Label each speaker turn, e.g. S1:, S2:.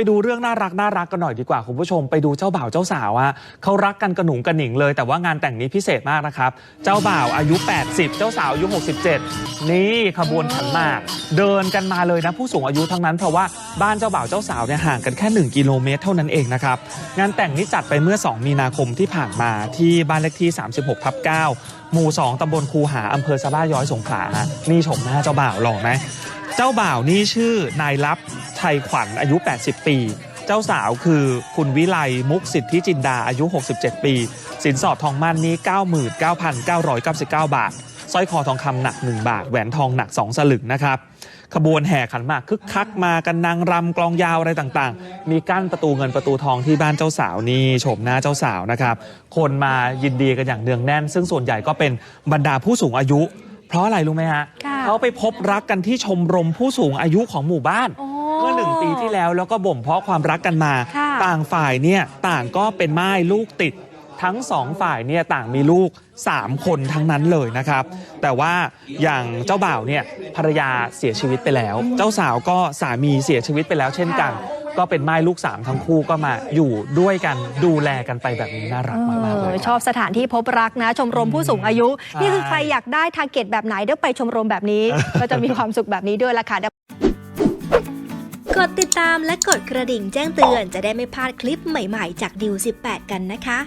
S1: ไปดูเรื่องน่ารักน่ารักกันหน่อยดีกว่าคุณผู้ชมไปดูเจ้าบ่าวเจ้าสาวอะเขารักกันกระหนุงกระหนิงเลย แต่ว่างานแต่งนี้พิเศษมากนะครับ เจ้าบ่าวอายุ 80 เจ้าสาวอายุ 67 นี่ขบวนขันหมาก เดินกันมาเลยนะผู้สูงอายุทั้งนั้นเพราะว่าบ้านเจ้าบ่าวเจ้าสาวเนี่ยห่างกันแค่ 1 กิโลเมตรเท่านั้นเองนะครับงานแต่งนี้จัดไปเมื่อ 2 มีนาคมที่ผ่านมาที่บ้านเลขที่ 36ทับ9หมู่ 2ตำบลคูหาอำเภอสะบ้าย้อยสงขลานี่ชมหน้าเจ้าบ่าวหล่อไหม เจ้าบ่าวนี่ชื่อนายลับชัยขวัญอายุ 80 ปี เจ้าสาวคือคุณวิไลมุกสิทธิจินดาอายุ 67 ปี สินสอดทองมั่นนี้ 99,999 บาทสร้อยคอทองคำหนัก 1 บาท แหวนทองหนัก 2 สลึงนะครับขบวนแห่ขันหมากคึกคักมากันนางรำกลองยาวอะไรต่างๆ มีกั้นประตูเงินประตูทองที่บ้านเจ้าสาวนี่โฉมหน้าเจ้าสาวนะครับ คนมายินดีกันอย่างเนืองแน่น ซึ่งส่วนใหญ่ก็เป็นบรรดาผู้สูงอายุ เพราะอะไรรู้ไหมฮะ เขาไปพบรักกันที่ชมรมผู้สูงอายุของหมู่บ้าน
S2: โอ้
S1: เมื่อหนึ่งปีที่แล้วแล้วก็บ่มเพาะความรักกันมา
S2: ค่ะ
S1: ต่างฝ่ายเนี่ยต่างก็เป็นม่ายลูกติด ทั้งสองฝ่ายเนี่ยต่างมีลูก 3 คนทั้งนั้นเลยนะครับ แต่ว่าอย่างเจ้าบ่าวเนี่ยภรรยาเสียชีวิตไปแล้ว เจ้าสาวก็สามีเสียชีวิตไปแล้วเช่นกัน ก็เป็นม่ายลูกสามทั้งคู่ก็มาอยู่ด้วยกันดูแลกันไปแบบนี้น่ารักมากๆเลย
S2: เออชอบสถานที่พบรักนะ ชมรมผู้สูงอายุ
S1: ใช่
S2: นี่คือใครอยากได้ทาร์เก็ตแบบไหนเดี๋ยวไปชมรมแบบนี้ ก็จะมีความสุขแบบนี้ด้วยละค่ะ
S3: กดติดตามและกดกระดิ่งแจ้งเตือนจะได้ไม่พลาดคลิปใหม่ๆ จากดิว18 กันนะคะ